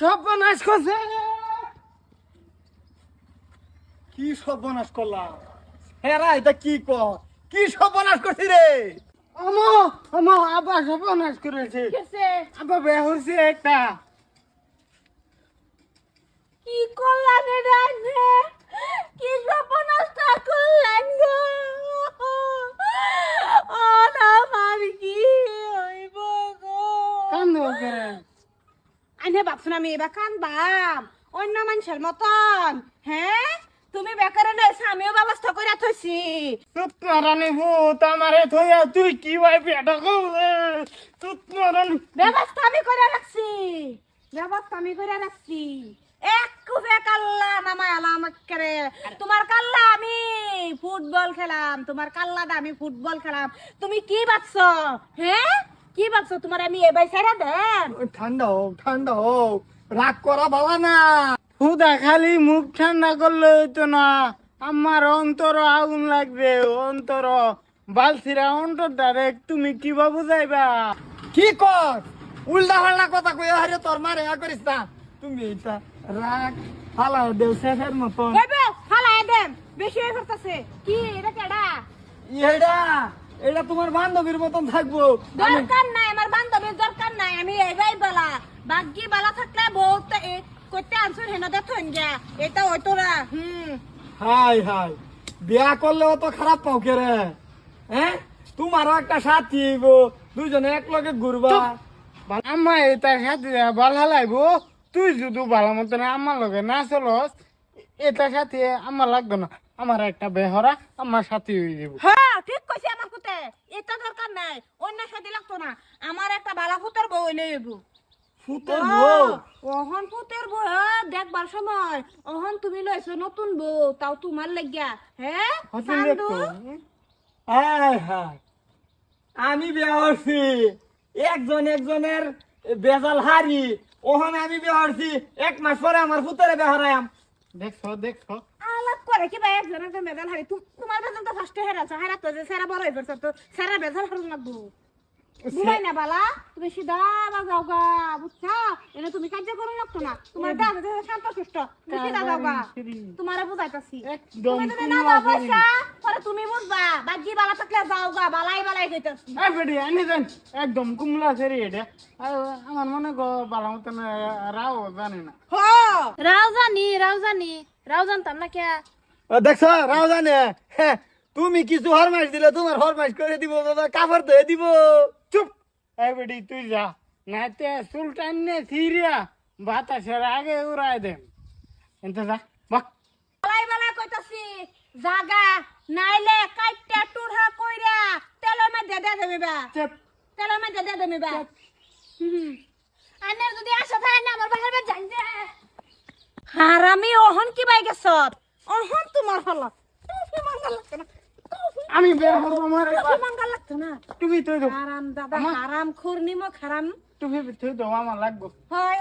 সর্বনাশ করছে। কি সর্বনাশ করলাম? হেরা এটা কি কর? কি সর্বনাশ করছি রে? আমো আমো আবার সর্বনাশ করেছে। আবার বের হয়েছে একটা। কি করলাম এটা ভাবছেন আমি এবার কানবাম অন্য মানুষের মতন। হ্যাঁ? তুমি বেকারে নয় আমিও ব্যবস্থা করে থইছি। তুতমারানি ভূত আমারে থইয়া তুই কি ভাই পেটা করলে তুতমারানি ব্যবস্থা আমি করে রাখছি। ব্যবস্থা আমি করে রাখছি। এক কুফে কাল্লা নামায় আলাম করে তোমার কাল্লা আমি ফুটবল খেলাম তোমার কাল্লাটা আমি ফুটবল খেলাম। তুমি কি ভাবছ? হ্যাঁ? কি ভাবছ? তোমার আমি এবার ছেড়ে দেন ঠান্ডা হোক ঠান্ডা হোক। রাগ করা ভালো না। হুদা খালি মুখ ঠান্ডা করলে হইতো না। আমার অন্তর আগুন লাগবে অন্তর। বালছিরা অন্তর ডাইরেক্ট তুমি কি বাবু যাইবা কি কর উল্টা পাল্টা কথা কই আরে তোর মারে আ করিস না। তুমি এটা রাগ ফালা দেও শেষের মতন। ফালাই দেন বেশি হয়ে করতেছে কি এটা কেডা? এটা এটা তোমার বান্ধবীর মতন থাকব। দরকার নাই আমার বান্ধবীর দরকার নাই আমি এগাই বেলা। বাগ্যি বেলা থাকলে বহুত করতে আনছুন হেন দেখুন গিয়া এটা হয়তো না হুম। High high. বিয়া করলে অত খারাপ পাও কে রে? হ্যাঁ তোমারও একটা সাথী গো দুজনে এক লগে ঘুরবা আম্মা এটা সাথে ভালো লাগবো তুই যদি ভালো মতন আমার লগে না চলস এটা সাথে আমার লাগবে না। আমার একটা বেহরা আমার সাথী হয়ে যাব। হ্যাঁ ঠিক কইছে আমার কুতে এটা দরকার নাই অন্য সাথে লাগতো না। আমার একটা বালা ফুতের বউ এনে এবু ফুটের বউ? অহন ফুতের বউ হ্যাঁ, দেখবার সময়। অহন তুমি লইছো নতুন বউ তাও তোমার লাগিয়া হ্যাঁ চান্দু? দেখতো হাই হাই আমি বিয়া হচ্ছি একজন একজনের বেজাল হারি। ওখানে আমি বিয়া হচ্ছি এক মাস পরে আমার ফুতারে বিয়া হারায়াম দেখছ দেখছ। করে কি ভাই? একজন একজন বেজাল হারি। তুম- তোমার বেজাল তো ফার্স্টে হেরাছো হেরাতো যে সেরা বড় হয়ে পড়ছো তো সেরা বেজাল হারুন লাগবো। বুঝাই না বালা। তুমি সিধা বাজাও গা বুঝছ? এনে তুমি কার্য করো লাগতো না। তোমার দাদা দাদা শান্ত সুস্থ তুমি সিধা যাও গা। তোমারে বুঝাইতাছি। একদম তুমি যদি না যাও পয়সা পরে তুমি বুঝবা। বাজি বালা থাকলে যাও গা বালাই বালাই কইতাছি এই আনি দেন একদম কুমলা সেরি এটা। আমার মনে গো ভালো মতন রাও জানে না। হ! রাও জানি রাও জানি। রাও জানতাম না কে? দেখছ রাও জানে তুমি কিছু হরমাইশ দিলে তোমার হরমাইশ করে দিব দাদা কাপড় ধুয়ে দিব। চুপ। এই বেটি তুই যা। নাতে সুলতান নে সিরিয়া বাতাসের আগে উড়াই দেন। এনতে যা বাহ বালাই বালাই কইতাছি জাগা নাইলে কাইটা টুড়া কইরা তেলের মধ্যে দে দেবে বা। চুপ। তেলের মধ্যে দে দেবে বা। আনের যদি আশা থাকে না আমার বাহির যাই দে। হারামি ওহন কি বাই গেছ ওহন তোমার হলো। লাগতো না। আমি বের হব আমার লাগতো না। তুমি তুই দাও। হারাম দাদা আমার- হারাম খুর নিমক হারাম। তুমি তুই দাও আমার লাগবো। হয়।